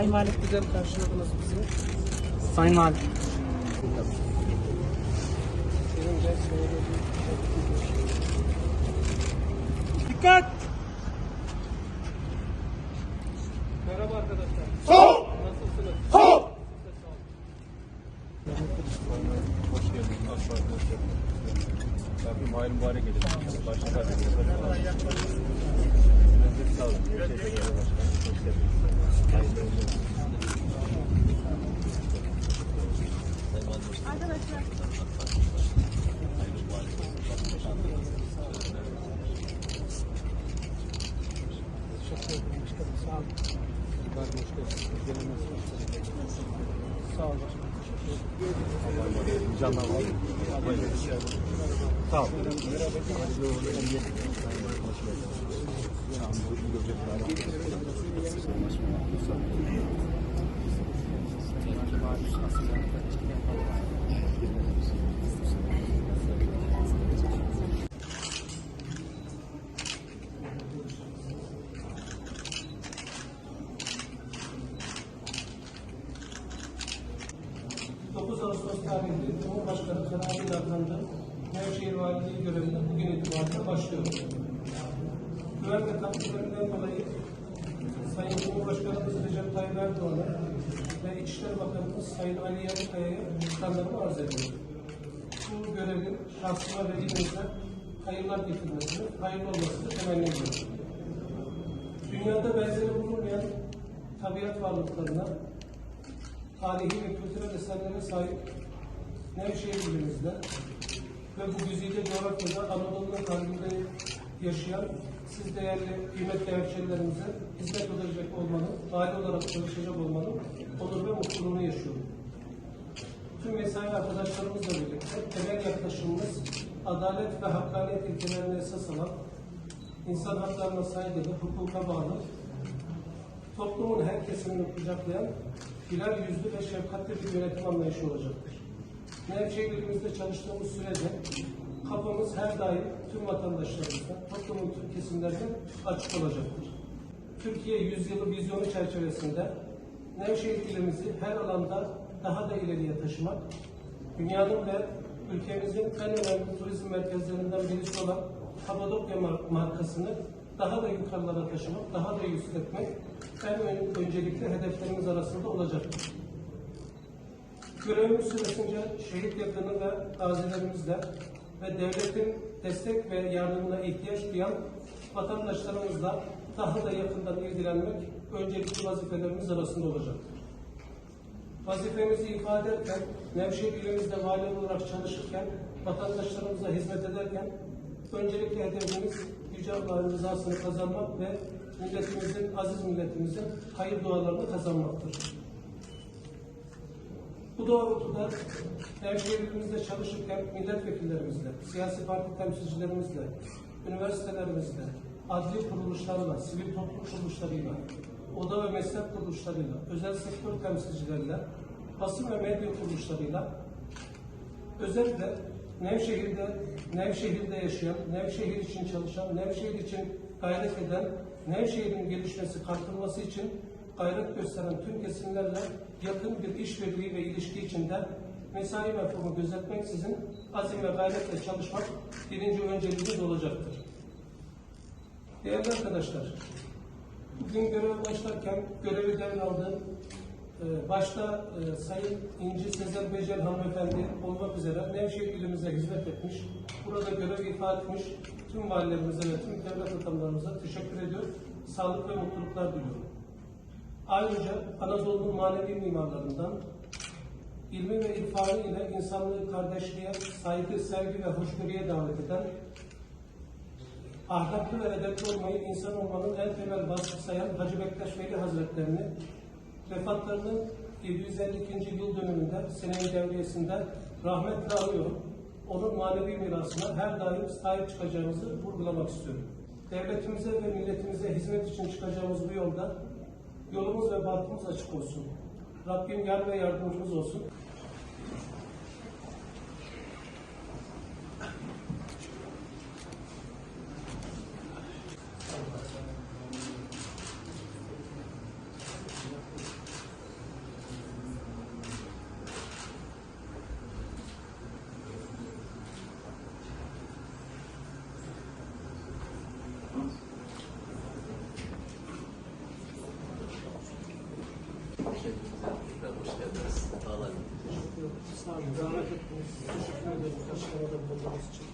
Sayın Valim güzel karşıladınız bizi. Sayın Valim. Dikkat! Merhaba arkadaşlar. Sol! Nasılsınız? Sol! Hoş geldiniz. Rabbim hayırlı mübarek eylesin. Başka kardeşler. Sağ olun. Başkanım. Sağ olun. Sağ olun. Canlar var. Sağ olun. Dokuz Ağustos tarihinde Cumhurbaşkanı kararıyla atandı. Nevşehir Valiliği görevine bugün itibariyle başlıyor. Güvenlik katkılarından dolayı Sayın Cumhurbaşkanımız Recep Tayyip Erdoğan'a ve İçişleri Bakanımız Sayın Ali Yarıkaya'ya şükranlarımı arz ediyorum. Bu görevin şahsıma ve ilimize hayırlar getirmesini, hayırlı olmasını temenni ediyorum. Dünyada benzeri bulunmayan tabiat varlıklarına, tarihi ve kültürel eserlere sahip Nevşehir ilimizde ve bu güzide coğrafyada Anadolu'nun kalbinde yaşayan siz değerli kıymetli hemşehrilerimize hizmet edecek olmanın, vali olarak çalışacak olmanın onur ve mutluluğunu yaşıyorum. Tüm mesai arkadaşlarımızla birlikte temel yaklaşımımız adalet ve hakkaniyet ilkelerine esas alan, insan haklarına saygılı, hukuka bağlı, toplumun her kesimini kucaklayan güler yüzlü ve şefkatli bir yönetim anlayışı olacaktır. Nevşehirimizde çalıştığımız sürece kapımız her daim tüm vatandaşlarımızdan, toplumun tüm kesimlerden açık olacaktır. Türkiye Yüzyılı Vizyonu çerçevesinde Nevşehir ilimizi her alanda daha da ileriye taşımak, dünyanın ve ülkemizin en önemli turizm merkezlerinden birisi olan Kapadokya mar- markasını daha da yukarılara taşımak, daha da yükseltmek en ön- öncelikli hedeflerimiz arasında olacaktır. Görevimiz süresince şehit yakını ve gazilerimizle ve devletin destek ve yardımına ihtiyaç duyan vatandaşlarımızla daha da yakından ilgilenmek öncelikli vazifelerimiz arasında olacaktır. Vazifemizi ifade ederken, Nevşehir ilimizde vali olarak çalışırken, vatandaşlarımıza hizmet ederken, öncelikli hedefimiz Yüce Allah'ın rızasını kazanmak ve milletimizin, aziz milletimizin hayır dualarını kazanmaktır. Bu doğrultuda Nevşehirimizde çalışırken milletvekillerimizle, siyasi parti temsilcilerimizle, üniversitelerimizle, adli kuruluşlarla, sivil toplum kuruluşlarıyla, oda ve meslek kuruluşlarıyla, özel sektör temsilcileriyle, basın ve medya kuruluşlarıyla, özellikle Nevşehir'de, Nevşehir'de yaşayan, Nevşehir için çalışan, Nevşehir için gayret eden, Nevşehir'in gelişmesi, kalkınması için gayret gösteren tüm kesimlerle yakın bir işbirliği ve ilişki içinde mesai mefhumu gözetmeksizin azim ve gayretle çalışmak birinci önceliğimiz olacaktır. Değerli arkadaşlar, bugün göreve başlarken görevi devraldığım e, başta e, Sayın İnci Sezer Becel hanımefendi olmak üzere Nevşehir ilimize hizmet etmiş, burada görev ifade etmiş tüm valilerimize ve tüm devlet adamlarımıza teşekkür ediyor, sağlık ve mutluluklar diliyorum. Ayrıca Anadolu'nun manevi mimarlarından ilmi ve irfanı ile insanlığı kardeşliğe, saygı, sevgi ve hoşgörüye davet eden, ahlaklı ve edepli olmayı insan olmanın en temel vasfı sayan Hacı Bektaş Veli Hazretlerini vefatlarının 752. yıl dönümünde senenin devriyesinde rahmetle anıyorum. Onun manevi mirasına her daim sahip çıkacağımızı vurgulamak istiyorum. Devletimize ve milletimize hizmet için çıkacağımız bu yolda yolumuz ve bahtımız açık olsun. Rabbim yar ve yardımcımız olsun. Geldiniz. Sağ olun. Sağ olun. Zahmet ettiniz. Teşekkür ederim. Açıklamada bulunduğunuz için.